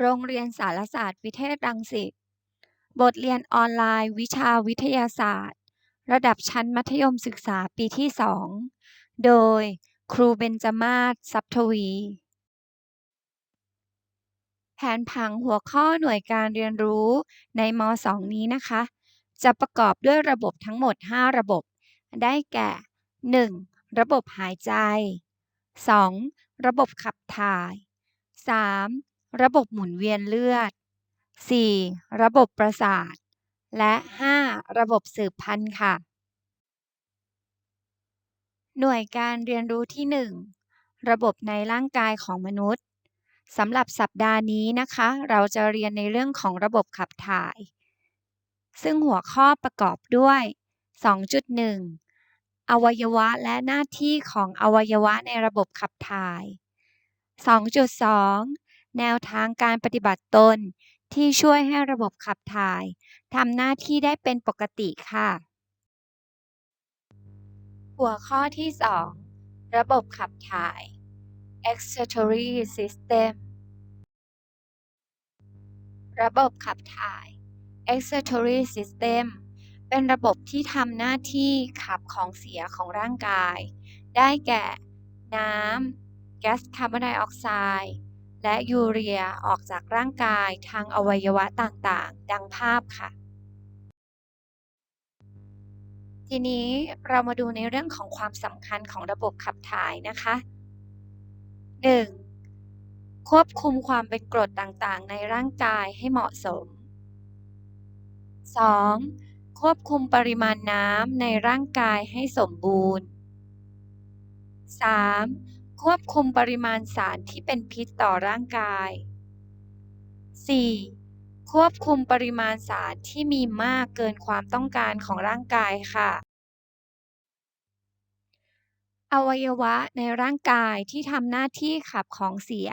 โรงเรียนสารศาสตร์วิเทศรังสิต บทเรียนออนไลน์ วิชาวิทยาศาสตร์ ระดับชั้นมัธยมศึกษาปีที่ 2 โดยครูเบญจมาศทรัพย์ทวี แผนผังหัวข้อหน่วยการเรียนรู้ในม 2 นี้นะคะ จะประกอบด้วยระบบทั้งหมด 5 ระบบ ได้แก่ 1. ระบบหายใจ 2. ระบบขับถ่าย 3. ระบบหมุนเวียนเลือด 4. ระบบประสาท และ 5. ระบบสืบพันธุ์ค่ะ หน่วยการเรียนรู้ที่ 1 ระบบในร่างกายของมนุษย์สำหรับสัปดาห์นี้นะคะ เราจะเรียนในเรื่องของระบบขับถ่าย ซึ่งหัวข้อประกอบด้วย 2.1 อวัยวะและหน้าที่ของอวัยวะในระบบขับถ่าย 2.2 แนวทางการปฏิบัติตน ที่ช่วยให้ระบบขับถ่ายทำหน้าที่ได้เป็นปกติค่ะ หัวข้อที่ 2 ระบบขับถ่าย excretory system ระบบขับถ่าย excretory system เป็นระบบที่ทำหน้าที่ขับของเสียของร่างกาย ได้แก่ น้ำ แก๊สคาร์บอนไดออกไซด์ และยูเรียออกจากร่างกายทางอวัยวะต่างๆ ดังภาพค่ะ ทีนี้เรามาดูในเรื่องของความสำคัญของระบบขับถ่ายนะคะ 1. ควบคุมความเป็นกรดต่างๆ ในร่างกายให้เหมาะสม 2. ควบคุมปริมาณน้ำในร่างกายให้สมบูรณ์ 3. ควบคุมปริมาณสารที่เป็นพิษต่อร่างกาย 4. ควบคุมปริมาณสารที่มีมากเกินความต้องการของร่างกายค่ะ อวัยวะในร่างกายที่ทำหน้าที่ขับของเสีย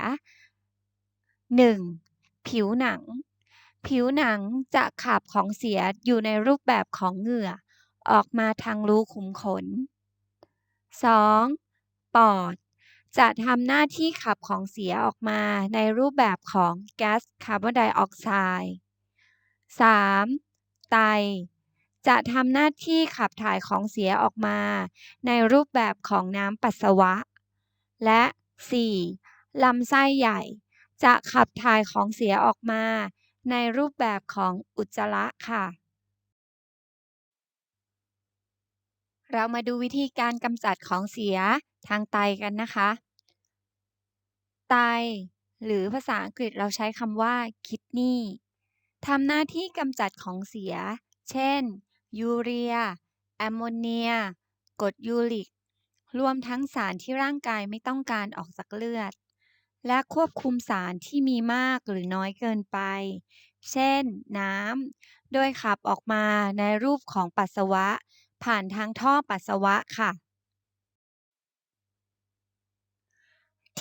1. ผิวหนัง ผิวหนังจะขับของเสียอยู่ในรูปแบบของเหงื่อ ออกมาทางรูขุมขน 2. ปอด จะทำหน้าที่ขับของเสียออกมาในรูปแบบของแก๊สคาร์บอนไดออกไซด์ 3. ไต จะทำหน้าที่ขับถ่ายของเสียออกมา ในรูปแบบของน้ำปัสสาวะ และ 4. ลำไส้ใหญ่ จะขับถ่ายของเสียออกมา ในรูปแบบของอุจจาระค่ะ เรามาดูวิธีการกำจัดของเสีย ทางไตกันนะคะ ไต หรือภาษาอังกฤษเราใช้คำว่า kidney ทำหน้าที่กำจัดของเสีย เช่น ยูเรีย แอมโมเนียกรดยูริก รวมทั้งสารที่ร่างกายไม่ต้องการออกจากเลือด และควบคุมสารที่มีมากหรือน้อยเกินไป เช่น น้ำ โดยขับออกมาในรูปของปัสสาวะ ผ่านทางท่อปัสสาวะค่ะ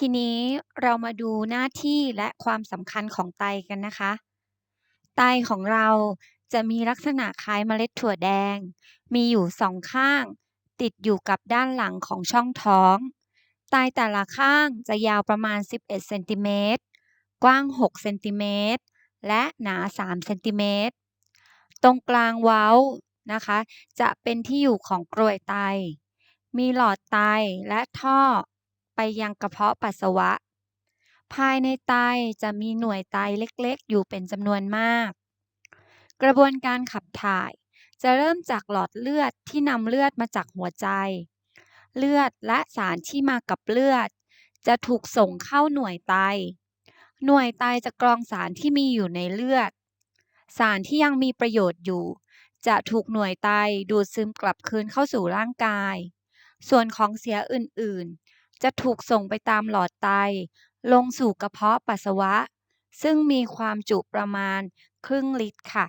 ทีนี้เรามาดูหน้าที่และความสำคัญของไตกันนะคะ ไตของเราจะมีลักษณะคล้ายเมล็ดถั่วแดง มีอยู่สองข้าง ติดอยู่กับด้านหลังของช่องท้อง ไตแต่ละข้างจะยาวประมาณ 11เซนติเมตร กว้าง 6 เซนติเมตร และหนา 3 เซนติเมตร ตรงกลางเว้านะคะ จะเป็นที่อยู่ของกรวยไต มีหลอดไตและท่อ ไปยังกระเพาะปัสสาวะ ภายในไตจะมีหน่วยไตเล็กๆ อยู่เป็นจำนวนมาก กระบวนการขับถ่าย จะเริ่มจากหลอดเลือดที่นำเลือดมาจากหัวใจ เลือดและสารที่มากับเลือด จะถูกส่งเข้าหน่วยไต หน่วยไตจะกรองสารที่มีอยู่ในเลือด สารที่ยังมีประโยชน์อยู่ จะถูกหน่วยไตดูดซึมกลับคืนเข้าสู่ร่างกายส่วนของเสียอื่นๆ จะถูกส่งไปตามหลอดไต ลงสู่กระเพาะปัสสาวะ ซึ่งมีความจุประมาณครึ่งลิตรค่ะ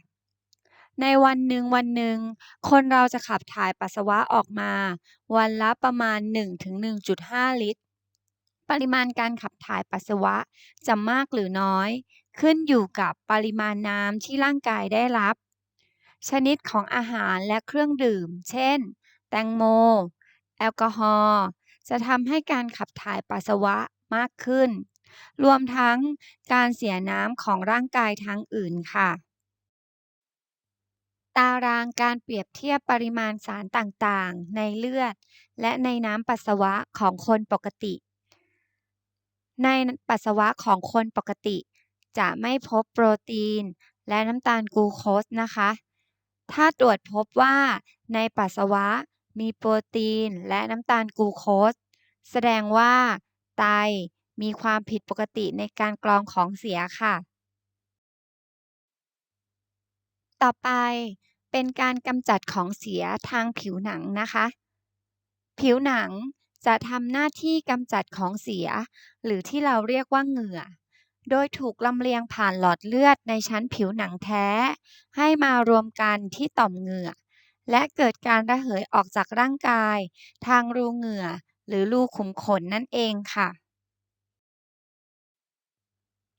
ในวันหนึ่งวันหนึ่ง คนเราจะขับถ่ายปัสสาวะออกมา วันละประมาณ 1-1.5 ลิตร ปริมาณการขับถ่ายปัสสาวะจะมากหรือน้อย ขึ้นอยู่กับปริมาณน้ำที่ร่างกายได้รับ ชนิดของอาหารและเครื่องดื่ม เช่น แตงโม แอลกอฮอล์ จะทำให้การขับถ่ายปัสสาวะมากขึ้น รวมทั้งการเสียน้ำของร่างกายทั้งอื่นค่ะ ตารางการเปรียบเทียบปริมาณสารต่างๆ ในเลือด และในน้ำปัสสาวะของคนปกติ ในปัสสาวะของคนปกติ จะไม่พบโปรตีน และน้ำตาลกลูโคสนะคะ ถ้าตรวจพบว่าในปัสสาวะ มีโปรตีนและน้ำตาลกลูโคส แสดงว่า ไตมีความผิดปกติในการกรองของเสียค่ะ ต่อไปเป็นการกำจัดของเสียทางผิวหนังนะคะ ผิวหนังจะทำหน้าที่กำจัดของเสีย หรือที่เราเรียกว่าเหงื่อ โดยถูกลำเลียงผ่านหลอดเลือดในชั้นผิวหนังแท้ ให้มารวมกันที่ต่อมเหงื่อ และเกิดการระเหยออกจากร่างกาย ทางรูเหงื่อ หรือรูขุมขนนั่นเองค่ะ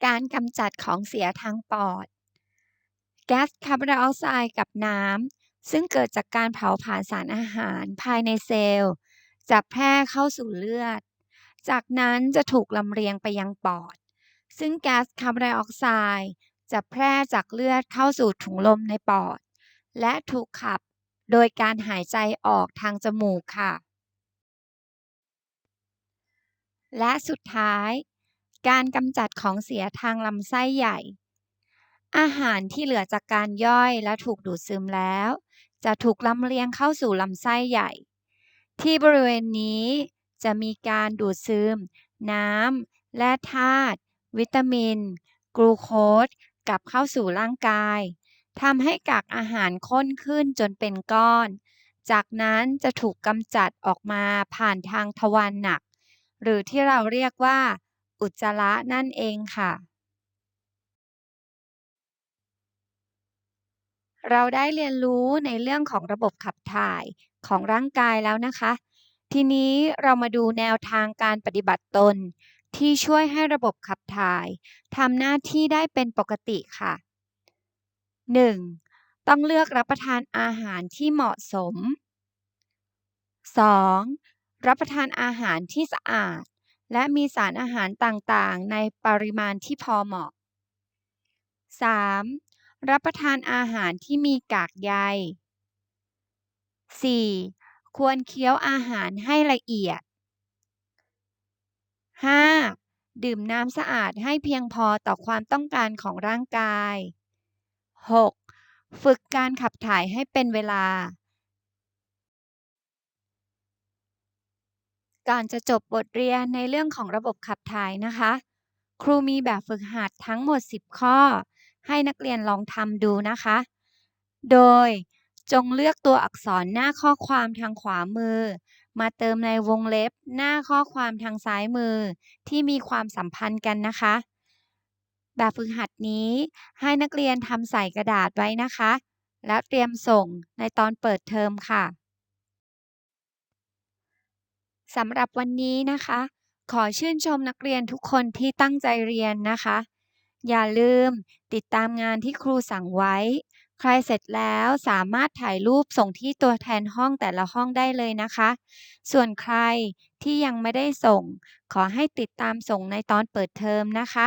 การกำจัดของเสียทางปอด แก๊สคาร์บอนไดออกไซด์กับน้ำ ซึ่งเกิดจากการเผาผลาญสารอาหารภายในเซลล์ จะแพร่เข้าสู่เลือด จากนั้นจะถูกลำเลียงไปยังปอด ซึ่งแก๊สคาร์บอนไดออกไซด์จะแพร่จากเลือดเข้าสู่ถุงลมในปอด และถูกขับ โดยการหายใจออกทางจมูกค่ะ และสุดท้าย การกำจัดของเสียทางลำไส้ใหญ่ อาหารที่เหลือจากการย่อยและถูกดูดซึมแล้ว จะถูกลำเลียงเข้าสู่ลำไส้ใหญ่ ที่บริเวณนี้จะมีการดูดซึม น้ำและธาตุวิตามิน กลูโคสกลับเข้าสู่ร่างกาย ทำให้กากอาหารข้นขึ้นจนเป็นก้อน จากนั้นจะถูกกำจัดออกมาผ่านทางทวารหนัก หรือที่เราเรียกว่า อุจจาระนั่นเองค่ะ เราได้เรียนรู้ในเรื่องของระบบขับถ่ายของร่างกายแล้วนะคะ ทีนี้เรามาดูแนวทางการปฏิบัติตน ที่ช่วยให้ระบบขับถ่ายทำหน้าที่ได้เป็นปกติค่ะ 1. ต้องเลือกรับประทานอาหารที่เหมาะสม 2. รับประทานอาหารที่สะอาด และมีสารอาหารต่างๆ ในปริมาณที่พอเหมาะ 3. รับประทานอาหารที่มีกากใย 4. ควรเคี้ยวอาหารให้ละเอียด 5. ดื่มน้ำสะอาดให้เพียงพอต่อความต้องการของร่างกาย 6. ฝึกการขับถ่ายให้เป็นเวลา ก่อนจะจบบทเรียนในเรื่องของระบบขับถ่ายนะคะ ครูมีแบบฝึกหัดทั้งหมด 10 ข้อ ให้นักเรียนลองทำดูนะคะ โดยจงเลือกตัวอักษรหน้าข้อความทางขวามือ มาเติมในวงเล็บหน้าข้อความทางซ้ายมือ ที่มีความสัมพันธ์กันนะคะ แบบฝึกหัดนี้ให้นักเรียนทำใส่กระดาษไว้นะคะ และเตรียมส่งในตอนเปิดเทอมค่ะสำหรับวันนี้นะคะ ขอชื่นชมนักเรียนทุกคนที่ตั้งใจเรียนนะคะ อย่าลืมติดตามงานที่ครูสั่งไว้ ใครเสร็จแล้วสามารถถ่ายรูปส่งที่ตัวแทนห้องแต่ละห้องได้เลยนะคะ ส่วนใครที่ยังไม่ได้ส่ง ขอให้ติดตามส่งในตอนเปิดเทอมนะคะ